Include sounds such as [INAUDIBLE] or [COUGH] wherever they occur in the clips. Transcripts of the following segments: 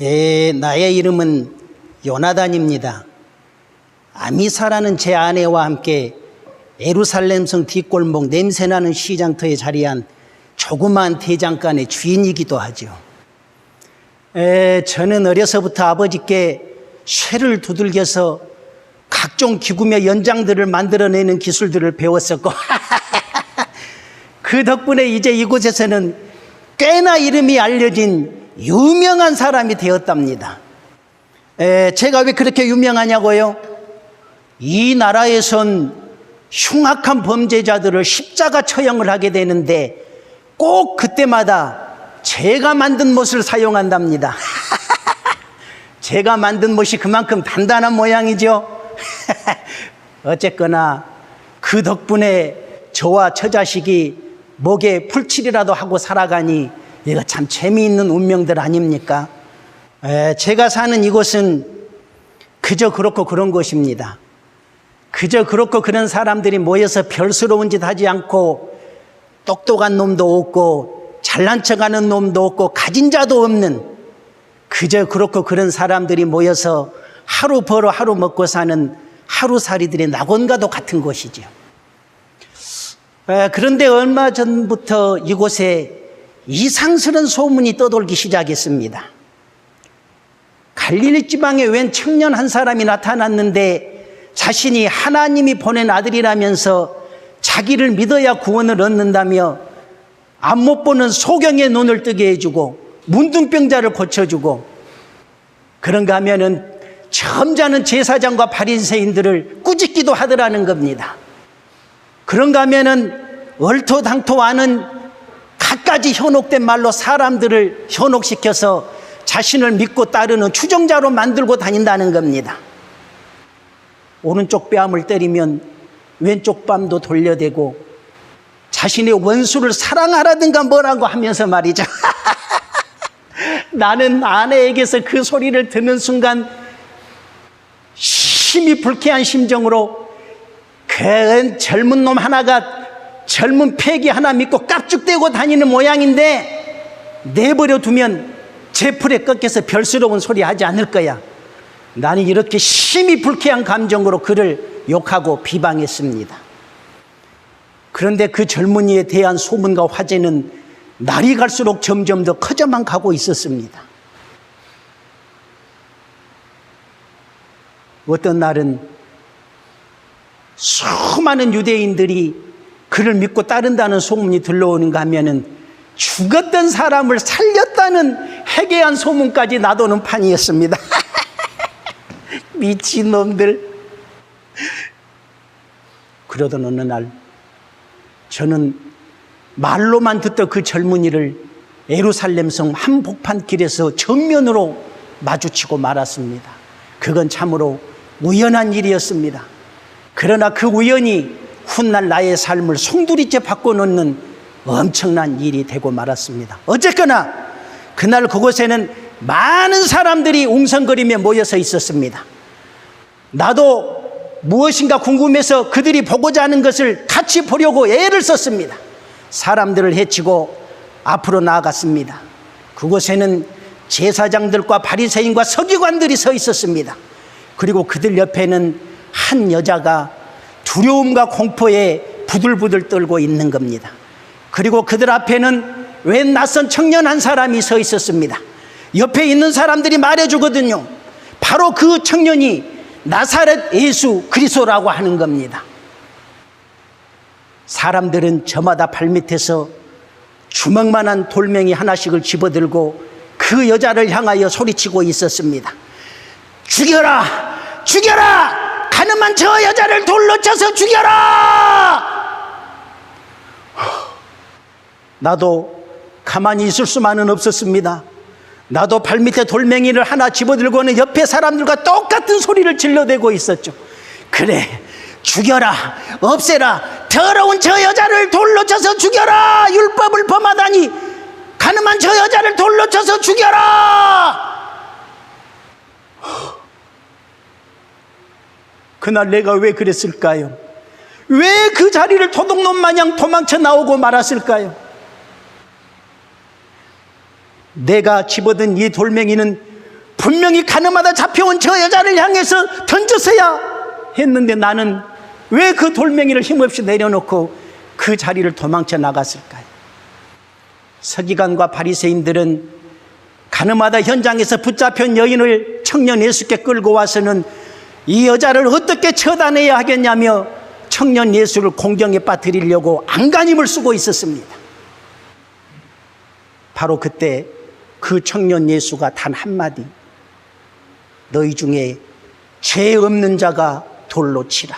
예, 나의 이름은 요나단입니다. 아미사라는 제 아내와 함께 에루살렘성 뒷골목 냄새나는 시장터에 자리한 조그마한 대장간의 주인이기도 하죠. 에, 저는 어려서부터 아버지께 쇠를 두들겨서 각종 기구며 연장들을 만들어내는 기술들을 배웠었고 [LAUGHS] 그 덕분에 이제 이곳에서는 꽤나 이름이 알려진 유명한 사람이 되었답니다. 에, 제가 왜 그렇게 유명하냐고요? 이 나라에선 흉악한 범죄자들을 십자가 처형을 하게 되는데 꼭 그때마다 제가 만든 못을 사용한답니다. [LAUGHS] 제가 만든 못이 그만큼 단단한 모양이죠. [LAUGHS] 어쨌거나 그 덕분에 저와 처자식이 목에 풀칠이라도 하고 살아가니 이거 참 재미있는 운명들 아닙니까? 에, 제가 사는 이곳은 그저 그렇고 그런 곳입니다. 그저 그렇고 그런 사람들이 모여서 별스러운 짓 하지 않고 똑똑한 놈도 없고 잘난 척하는 놈도 없고 가진 자도 없는 그저 그렇고 그런 사람들이 모여서 하루 벌어 하루 먹고 사는 하루살이들의 낙원과도 같은 곳이죠. 에, 그런데 얼마 전부터 이곳에 이상스러운 소문이 떠돌기 시작했습니다. 갈릴리 지방에 웬 청년 한 사람이 나타났는데 자신이 하나님이 보낸 아들이라면서 자기를 믿어야 구원을 얻는다며 앞못 보는 소경의 눈을 뜨게 해주고 문둥병자를 고쳐주고 그런가 하면은 점잖은 제사장과 바리새인들을 꾸짖기도 하더라는 겁니다. 그런가 하면은 얼토당토하는 갖가지 현혹된 말로 사람들을 현혹시켜서 자신을 믿고 따르는 추종자로 만들고 다닌다는 겁니다. 오른쪽 뺨을 때리면 왼쪽 뺨도 돌려대고 자신의 원수를 사랑하라든가 뭐라고 하면서 말이죠. [LAUGHS] 나는 아내에게서 그 소리를 듣는 순간 심히 불쾌한 심정으로 그 젊은 놈 하나가 젊은 패기 하나 믿고 깝죽대고 다니는 모양인데 내버려 두면 제 풀에 꺾여서 별스러운 소리 하지 않을 거야. 나는 이렇게 심히 불쾌한 감정으로 그를 욕하고 비방했습니다. 그런데 그 젊은이에 대한 소문과 화제는 날이 갈수록 점점 더 커져만 가고 있었습니다. 어떤 날은 수많은 유대인들이 그를 믿고 따른다는 소문이 들러오는가 하면은 죽었던 사람을 살렸다는 해괴한 소문까지 나도는 판이었습니다. [LAUGHS] 미친놈들. 그러던 어느 날 저는 말로만 듣던 그 젊은이를 에루살렘성 한복판 길에서 정면으로 마주치고 말았습니다. 그건 참으로 우연한 일이었습니다. 그러나 그 우연이 훗날 나의 삶을 송두리째 바꿔놓는 엄청난 일이 되고 말았습니다. 어쨌거나 그날 그곳에는 많은 사람들이 웅성거리며 모여서 있었습니다. 나도 무엇인가 궁금해서 그들이 보고자 하는 것을 같이 보려고 애를 썼습니다. 사람들을 해치고 앞으로 나아갔습니다. 그곳에는 제사장들과 바리새인과 서기관들이 서 있었습니다. 그리고 그들 옆에는 한 여자가 두려움과 공포에 부들부들 떨고 있는 겁니다. 그리고 그들 앞에는 웬 낯선 청년 한 사람이 서 있었습니다. 옆에 있는 사람들이 말해주거든요. 바로 그 청년이 나사렛 예수 그리스도라고 하는 겁니다. 사람들은 저마다 발밑에서 주먹만한 돌멩이 하나씩을 집어들고 그 여자를 향하여 소리치고 있었습니다. 죽여라! 죽여라! 가늠한 저 여자를 돌로 쳐서 죽여라! 나도 가만히 있을 수만은 없었습니다. 나도 발밑에 돌멩이를 하나 집어들고는 옆에 사람들과 똑같은 소리를 질러대고 있었죠. 그래, 죽여라, 없애라, 더러운 저 여자를 돌로 쳐서 죽여라! 율법을 범하다니, 가늠한 저 여자를 돌로 쳐서 죽여라! 그날 내가 왜 그랬을까요? 왜 그 자리를 도둑놈 마냥 도망쳐 나오고 말았을까요? 내가 집어든 이 돌멩이는 분명히 가늠하다 잡혀온 저 여자를 향해서 던졌어야 했는데 나는 왜 그 돌멩이를 힘없이 내려놓고 그 자리를 도망쳐 나갔을까요? 서기관과 바리새인들은 가늠하다 현장에서 붙잡힌 여인을 청년 예수께 끌고 와서는 이 여자를 어떻게 처단해야 하겠냐며 청년 예수를 공경에 빠뜨리려고 안간힘을 쓰고 있었습니다. 바로 그때 그 청년 예수가 단 한마디 너희 중에 죄 없는 자가 돌로 치라.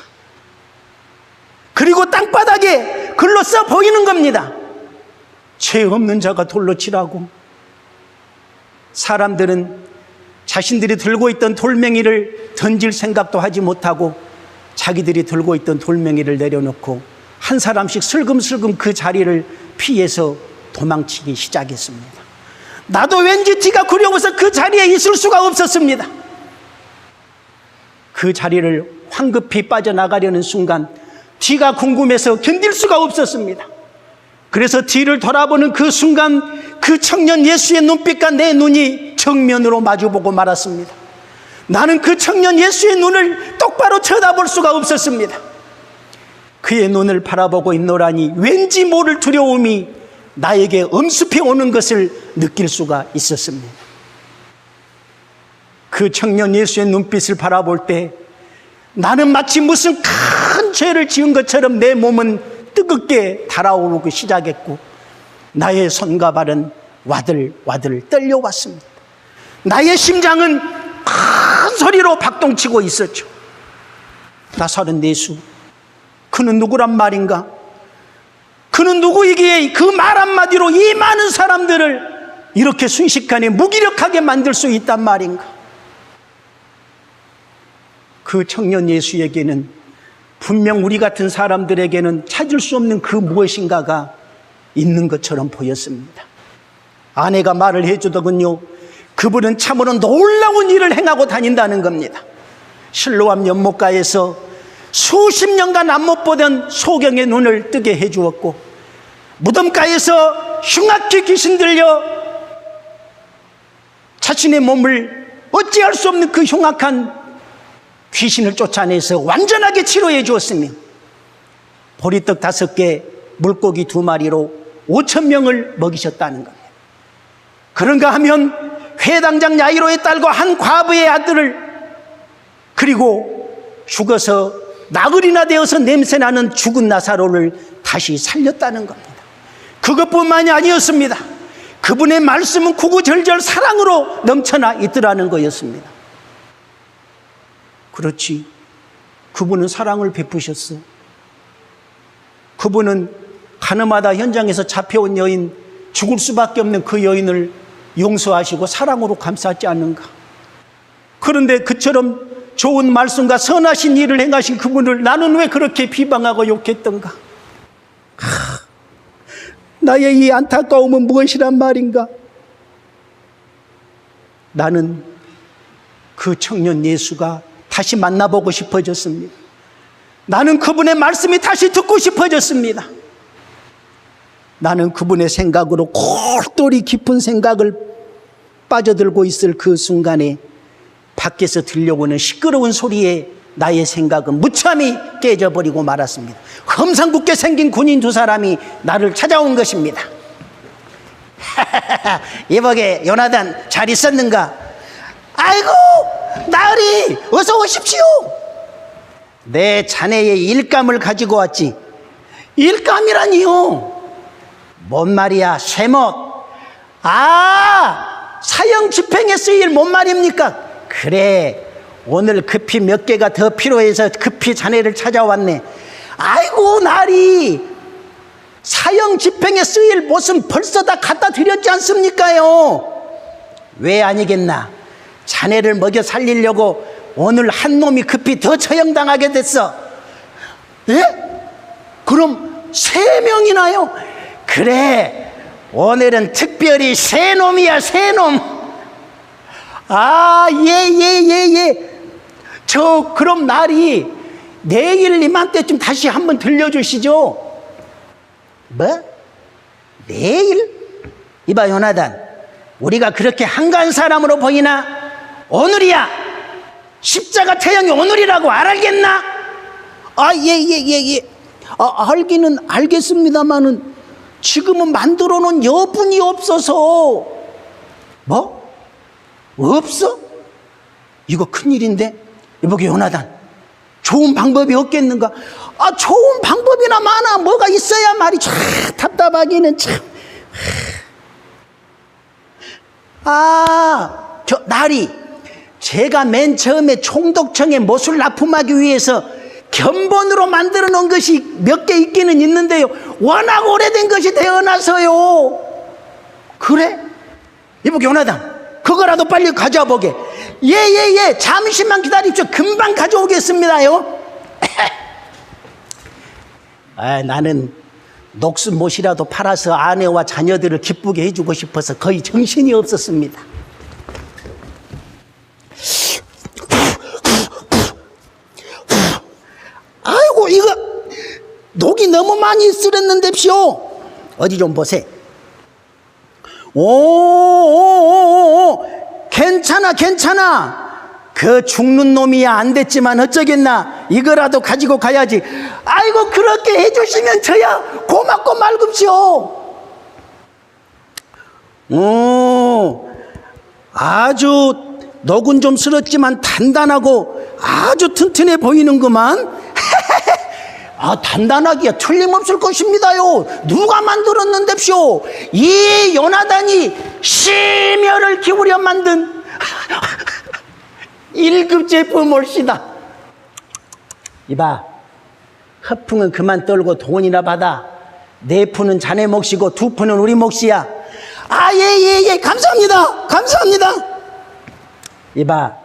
그리고 땅바닥에 글로 써 보이는 겁니다. 죄 없는 자가 돌로 치라고. 사람들은 자신들이 들고 있던 돌멩이를 던질 생각도 하지 못하고 자기들이 들고 있던 돌멩이를 내려놓고 한 사람씩 슬금슬금 그 자리를 피해서 도망치기 시작했습니다. 나도 왠지 뒤가 구려워서 그 자리에 있을 수가 없었습니다. 그 자리를 황급히 빠져나가려는 순간 뒤가 궁금해서 견딜 수가 없었습니다. 그래서 뒤를 돌아보는 그 순간 그 청년 예수의 눈빛과 내 눈이 정면으로 마주보고 말았습니다. 나는 그 청년 예수의 눈을 똑바로 쳐다볼 수가 없었습니다. 그의 눈을 바라보고 있노라니 왠지 모를 두려움이 나에게 엄습해 오는 것을 느낄 수가 있었습니다. 그 청년 예수의 눈빛을 바라볼 때 나는 마치 무슨 큰 죄를 지은 것처럼 내 몸은 뜨겁게 달아오르기 시작했고 나의 손과 발은 와들와들 떨려왔습니다. 나의 심장은 큰 소리로 박동치고 있었죠. 나 서른 네수. 그는 누구란 말인가? 그는 누구이기에 그 말 한마디로 이 많은 사람들을 이렇게 순식간에 무기력하게 만들 수 있단 말인가? 그 청년 예수에게는 분명 우리 같은 사람들에게는 찾을 수 없는 그 무엇인가가 있는 것처럼 보였습니다. 아내가 말을 해주더군요. 그분은 참으로 놀라운 일을 행하고 다닌다는 겁니다. 실로암 연못가에서 수십 년간 안 못 보던 소경의 눈을 뜨게 해 주었고, 무덤가에서 흉악히 귀신 들려 자신의 몸을 어찌할 수 없는 그 흉악한 귀신을 쫓아내서 완전하게 치료해 주었으며, 보리떡 다섯 개, 물고기 두 마리로 오천 명을 먹이셨다는 겁니다. 그런가 하면 회당장 야이로의 딸과 한 과부의 아들을 그리고 죽어서 나그리나 되어서 냄새나는 죽은 나사로를 다시 살렸다는 겁니다. 그것뿐만이 아니었습니다. 그분의 말씀은 구구절절 사랑으로 넘쳐나 있더라는 거였습니다. 그렇지. 그분은 사랑을 베푸셨어. 그분은 가늠하다 현장에서 잡혀온 여인, 죽을 수밖에 없는 그 여인을 용서하시고 사랑으로 감싸지 않는가. 그런데 그처럼 좋은 말씀과 선하신 일을 행하신 그분을 나는 왜 그렇게 비방하고 욕했던가? 하, 나의 이 안타까움은 무엇이란 말인가? 나는 그 청년 예수가 다시 만나보고 싶어졌습니다. 나는 그분의 말씀이 다시 듣고 싶어졌습니다. 나는 그분의 생각으로 골똘히 깊은 생각을 빠져들고 있을 그 순간에 밖에서 들려오는 시끄러운 소리에 나의 생각은 무참히 깨져버리고 말았습니다. 험상궂게 생긴 군인 두 사람이 나를 찾아온 것입니다. [LAUGHS] 이복에 요나단 잘 있었는가? 아이고 나으리 어서 오십시오. 내 자네의 일감을 가지고 왔지. 일감이라니요. 뭔 말이야, 쇠못. 아, 사형 집행에 쓰일 뭔 말입니까? 그래, 오늘 급히 몇 개가 더 필요해서 급히 자네를 찾아왔네. 아이고, 날이 사형 집행에 쓰일 못은 벌써 다 갖다 드렸지 않습니까요? 왜 아니겠나? 자네를 먹여 살리려고 오늘 한 놈이 급히 더 처형당하게 됐어. 예? 그럼 세 명이나요? 그래, 오늘은 특별히 새 놈이야, 새 놈. 아, 예, 예, 예, 예. 저, 그럼 날이 내일 이맘때쯤 다시 한번 들려주시죠. 뭐? 내일? 이봐, 요나단. 우리가 그렇게 한가한 사람으로 보이나 오늘이야 십자가 태양이 오늘이라고 알겠나? 아 예 예 예 예, 아, 알기는 알겠습니다마는 지금은 만들어 놓은 여분이 없어서 뭐? 없어? 이거 큰일인데 이보게 요나단 좋은 방법이 없겠는가? 아 좋은 방법이나 많아 뭐가 있어야 말이 참 답답하기는 참. 아, 저 나리 제가 맨 처음에 총독청에 못을 납품하기 위해서 견본으로 만들어 놓은 것이 몇 개 있기는 있는데요. 워낙 오래된 것이 되어나서요. 그래? 이보게 요나단 그거라도 빨리 가져와 보게. 예, 예, 예. 잠시만 기다립시오. 금방 가져오겠습니다요. [LAUGHS] 아, 나는 녹슨 못이라도 팔아서 아내와 자녀들을 기쁘게 해주고 싶어서 거의 정신이 없었습니다. 아이고, 이거 녹이 너무 많이 쓰렸는데쇼. 어디 좀 보세. 오, 오, 오, 오, 괜찮아, 괜찮아. 그 죽는 놈이야 안 됐지만 어쩌겠나 이거라도 가지고 가야지 아이고 그렇게 해주시면 저야 고맙고 말급시오 오 아주 녹은 좀 쓸었지만 단단하고 아주 튼튼해 보이는구만 아 단단하기야 틀림없을 것입니다요 누가 만들었는데쇼 이 요나단이 심혈을 기울여 만든 [LAUGHS] 1급 제품 올시다. 이봐, 허풍은 그만 떨고 돈이나 받아. 네 푼은 자네 몫이고 두 푼은 우리 몫이야. 아, 예, 예, 예, 감사합니다. 감사합니다. 이봐,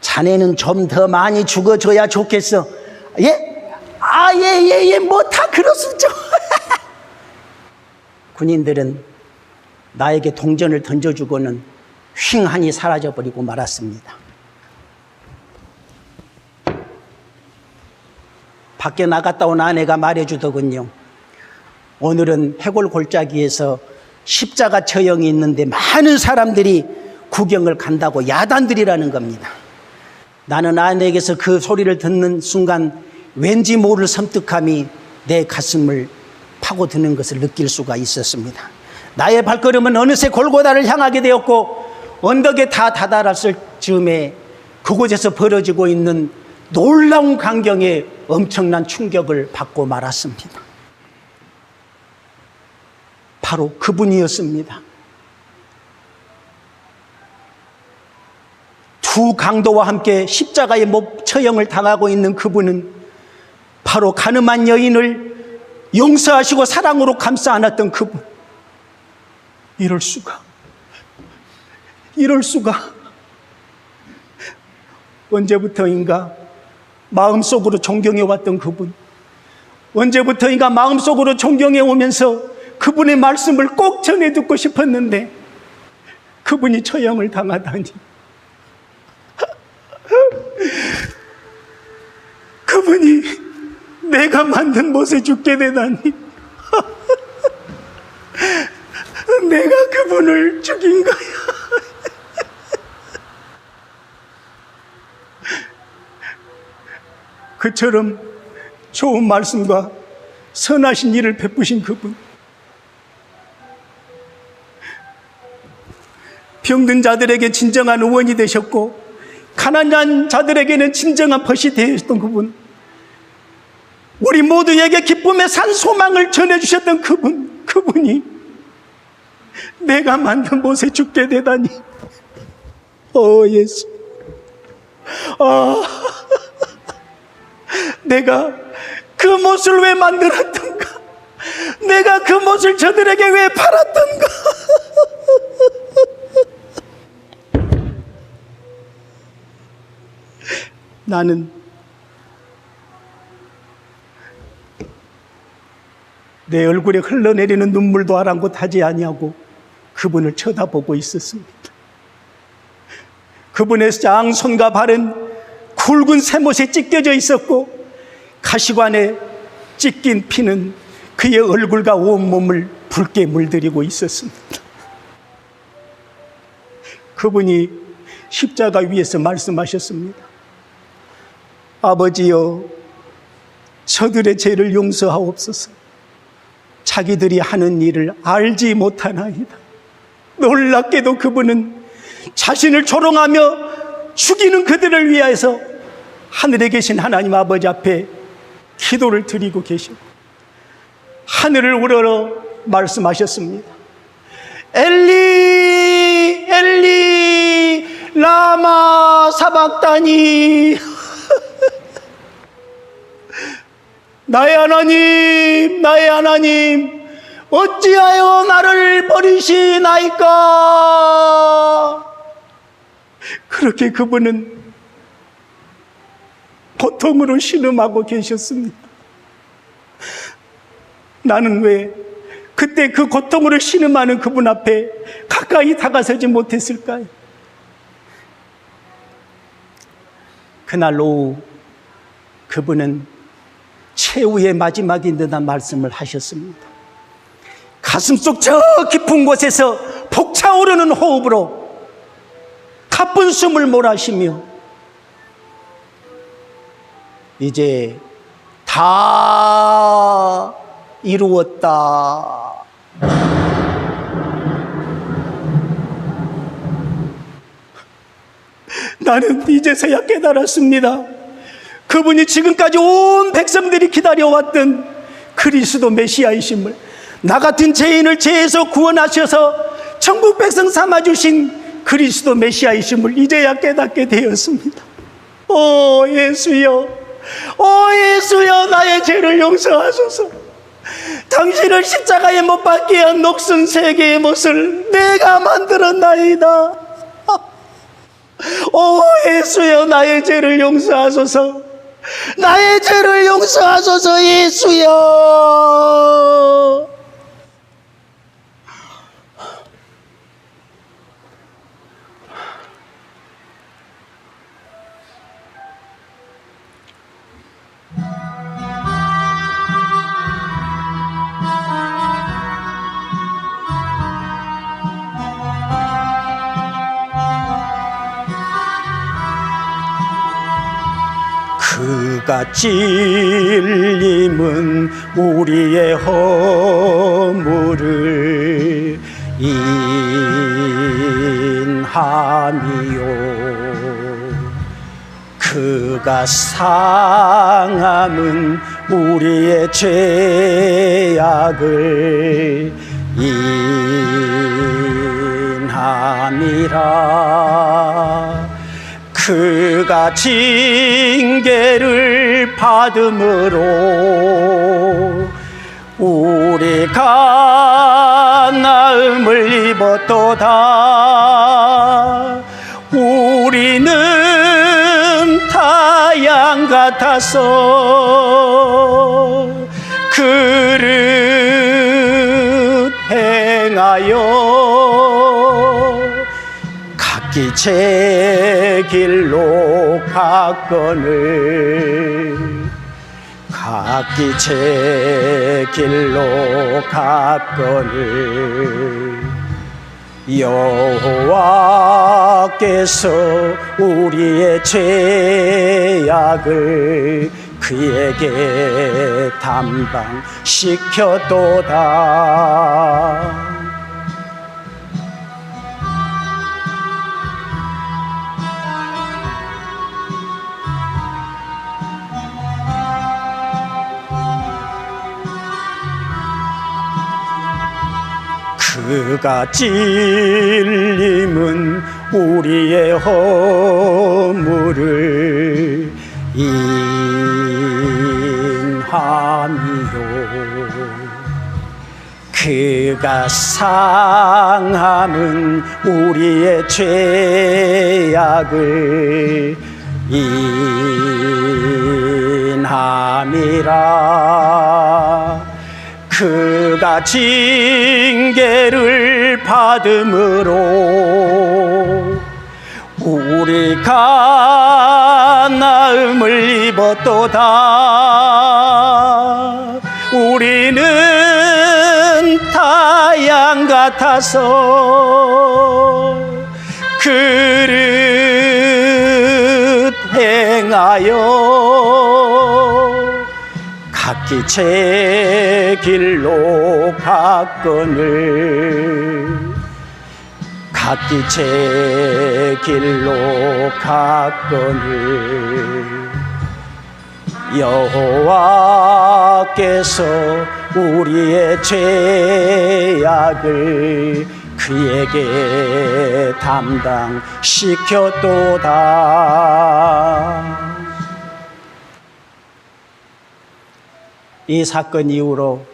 자네는 좀 더 많이 죽어줘야 좋겠어. 예? 아, 예, 예, 예, 뭐 다 그렇습죠. [LAUGHS] 군인들은 나에게 동전을 던져주고는 휑하니 사라져버리고 말았습니다. 밖에 나갔다 온 아내가 말해주더군요. 오늘은 해골 골짜기에서 십자가 처형이 있는데 많은 사람들이 구경을 간다고 야단들이라는 겁니다. 나는 아내에게서 그 소리를 듣는 순간 왠지 모를 섬뜩함이 내 가슴을 파고드는 것을 느낄 수가 있었습니다. 나의 발걸음은 어느새 골고다를 향하게 되었고 언덕에 다 다다랐을 즈음에 그곳에서 벌어지고 있는 놀라운 광경에 엄청난 충격을 받고 말았습니다. 바로 그분이었습니다. 두 강도와 함께 십자가의 목 처형을 당하고 있는 그분은 바로 가늠한 여인을 용서하시고 사랑으로 감싸 안았던 그분. 이럴 수가. 이럴 수가. 언제부터인가 마음속으로 존경해 왔던 그분. 언제부터인가 마음속으로 존경해 오면서 그분의 말씀을 꼭 전해 듣고 싶었는데 그분이 처형을 당하다니. [LAUGHS] 그분이 내가 만든 못에 죽게 되다니. [LAUGHS] 내가 그분을 죽인 거야. [LAUGHS] 그처럼 좋은 말씀과 선하신 일을 베푸신 그분. 병든 자들에게 진정한 의원이 되셨고, 가난한 자들에게는 진정한 벗이 되셨던 그분. 우리 모두에게 기쁨의 산 소망을 전해주셨던 그분, 그분이 내가 만든 못에 죽게 되다니. 오, 예수. 아. 내가 그 못을 왜 만들었던가? 내가 그 못을 저들에게 왜 팔았던가? 나는 내 얼굴에 흘러내리는 눈물도 아랑곳하지 아니하고 그분을 쳐다보고 있었습니다. 그분의 장손과 발은 굵은 새못에 찢겨져 있었고 가시관에 찢긴 피는 그의 얼굴과 온몸을 붉게 물들이고 있었습니다. 그분이 십자가 위에서 말씀하셨습니다. 아버지여, 저들의 죄를 용서하옵소서. 자기들이 하는 일을 알지 못하나이다. 놀랍게도 그분은 자신을 조롱하며 죽이는 그들을 위하여서 하늘에 계신 하나님 아버지 앞에 기도를 드리고 계시고 하늘을 우러러 말씀하셨습니다. 엘리 엘리 라마 사박다니 나의 하나님 나의 하나님 어찌하여 나를 버리시나이까 그렇게 그분은 고통으로 신음하고 계셨습니다. 나는 왜 그때 그 고통으로 신음하는 그분 앞에 가까이 다가서지 못했을까요? 그날 오후 그분은 최후의 마지막인 듯한 말씀을 하셨습니다. 가슴속 저 깊은 곳에서 벅차오르는 호흡으로 가쁜 숨을 몰아쉬며 이제 다 이루었다. 나는 이제서야 깨달았습니다. 그분이 지금까지 온 백성들이 기다려왔던 그리스도 메시아이심을 나 같은 죄인을 죄에서 구원하셔서 천국 백성 삼아주신 그리스도 메시아이심을 이제야 깨닫게 되었습니다. 오 예수여, 오 예수여 나의 죄를 용서하소서. 당신을 십자가에 못 박게 한 녹슨 세계의 못을 내가 만들었나이다. 오 예수여 나의 죄를 용서하소서. 나의 죄를 용서하소서 예수여. 그가 찔림은 우리의 허물을 인함이요. 그가 상함은 우리의 죄악을 인함이라 그가 징계를 받음으로 우리 가 나음을 입었도다. 우리는 타양 같아서 그릇 행하여 각 기제 길로 갔거늘 각기 제 길로 갔거늘 여호와께서 우리의 죄악을 그에게 담당시켜도다 그가 찔림은 우리의 허물을 인함이요. 그가 상함은 우리의 죄악을 인함이라 그가 징계를 받음으로 우리가 나음을 입었도다. 우리는 타양 같아서 그릇 행하여 각 기제 길로 갔거늘 각기 제 길로 갔거늘 여호와께서 우리의 죄악을 그에게 담당시켰도다. 이 사건 이후로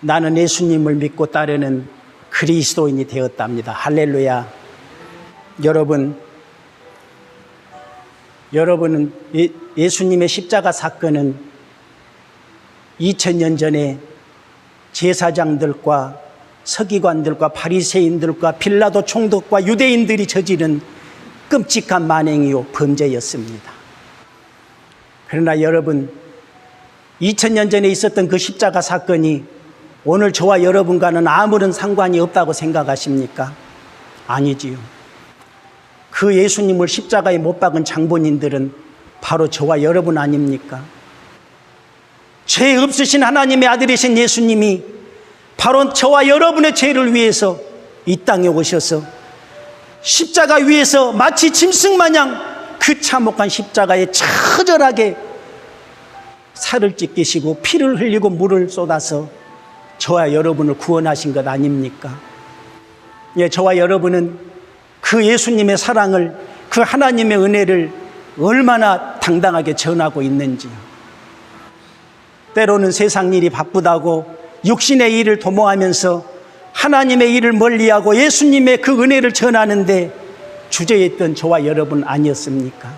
나는 예수님을 믿고 따르는 그리스도인이 되었답니다. 할렐루야. 여러분, 여러분은 예- 예수님의 십자가 사건은 2000년 전에 제사장들과 서기관들과 바리새인들과 빌라도 총독과 유대인들이 저지른 끔찍한 만행이요 범죄였습니다. 그러나 여러분 2000년 전에 있었던 그 십자가 사건이 오늘 저와 여러분과는 아무런 상관이 없다고 생각하십니까? 아니지요. 그 예수님을 십자가에 못 박은 장본인들은 바로 저와 여러분 아닙니까? 죄 없으신 하나님의 아들이신 예수님이 바로 저와 여러분의 죄를 위해서 이 땅에 오셔서 십자가 위에서 마치 짐승 마냥 그 참혹한 십자가에 처절하게 살을 찢기시고 피를 흘리고 물을 쏟아서 저와 여러분을 구원하신 것 아닙니까? 예, 저와 여러분은 그 예수님의 사랑을 그 하나님의 은혜를 얼마나 당당하게 전하고 있는지요. 때로는 세상 일이 바쁘다고 육신의 일을 도모하면서 하나님의 일을 멀리하고 예수님의 그 은혜를 전하는데 주저했던 저와 여러분 아니었습니까?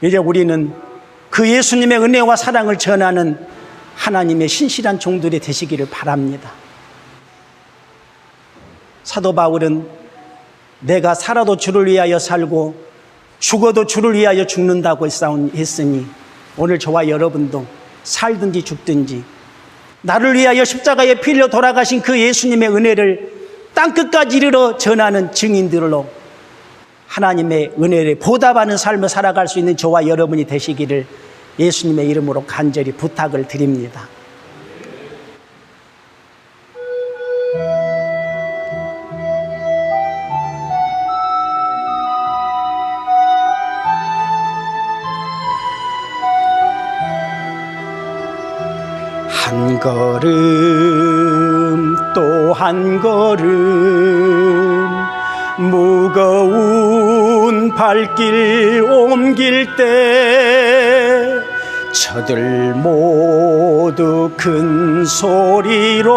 이제 우리는 그 예수님의 은혜와 사랑을 전하는 하나님의 신실한 종들이 되시기를 바랍니다. 사도 바울은 내가 살아도 주를 위하여 살고 죽어도 주를 위하여 죽는다고 했으니 오늘 저와 여러분도 살든지 죽든지 나를 위하여 십자가에 필려 돌아가신 그 예수님의 은혜를 땅끝까지 이르러 전하는 증인들로 하나님의 은혜를 보답하는 삶을 살아갈 수 있는 저와 여러분이 되시기를 예수님의 이름으로 간절히 부탁을 드립니다. 한 걸음 또 한 걸음 무거운 발길 옮길 때 저들 모두 큰 소리로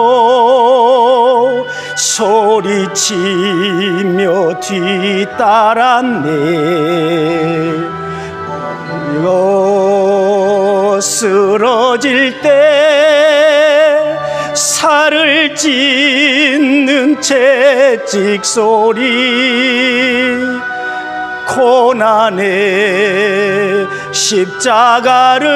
소리치며 뒤따랐네. 이거 쓰러질 때 살을 찢는 채찍 소리 고난의 십자가를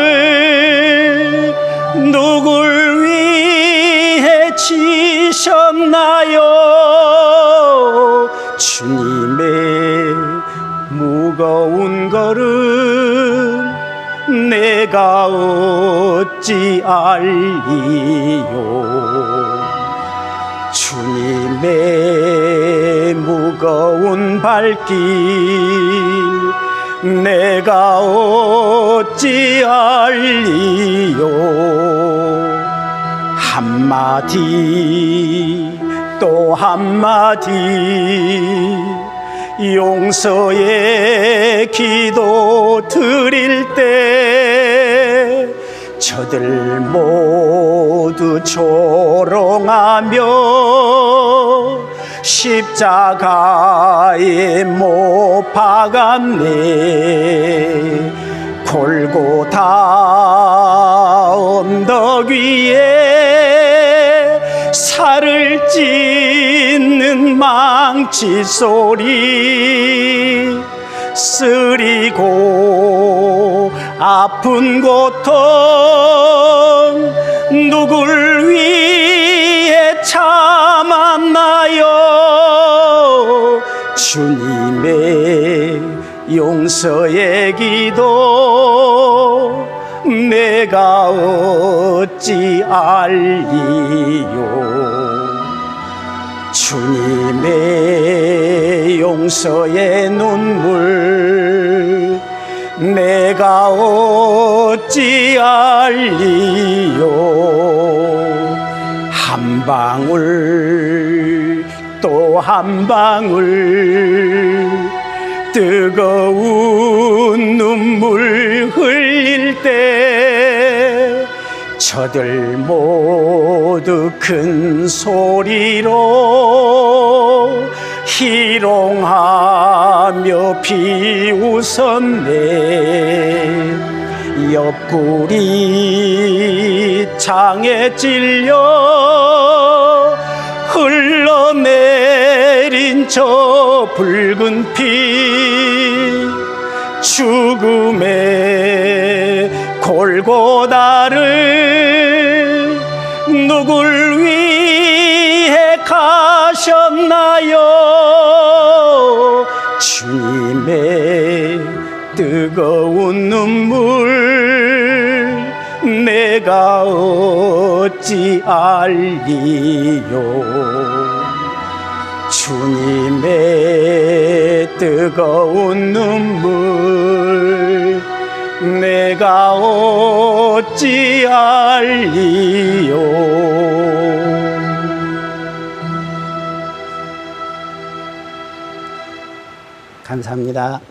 누굴 위해 지셨나요? 주님의 무거운 걸음 내가 어찌 알리요 주님의 무거운 발길 내가 어찌 알리요? 한마디 또 한마디 용서의 기도 드릴 때 저들 모두 조롱하며 십자가에 못 박았네. 골고다 언덕 위에 살을 찢는 망치 소리 쓰리고 아픈 고통 누굴 위해 참았나요? 주님의 용서의 기도 내가 어찌 알리요. 주님의 용서의 눈물 내가 어찌 알리요? 한 방울 또 한 방울. 뜨거운 눈물 흘릴 때 저들 모두 큰 소리로 희롱하며 비웃었네. 옆구리 창에 찔려 흘러내린 저 붉은 피 죽음의 골고다를 누굴 위해 가셨나요 뜨거운 눈물 내가 어찌 알리요 주님의 뜨거운 눈물 내가 어찌 알리요 감사합니다.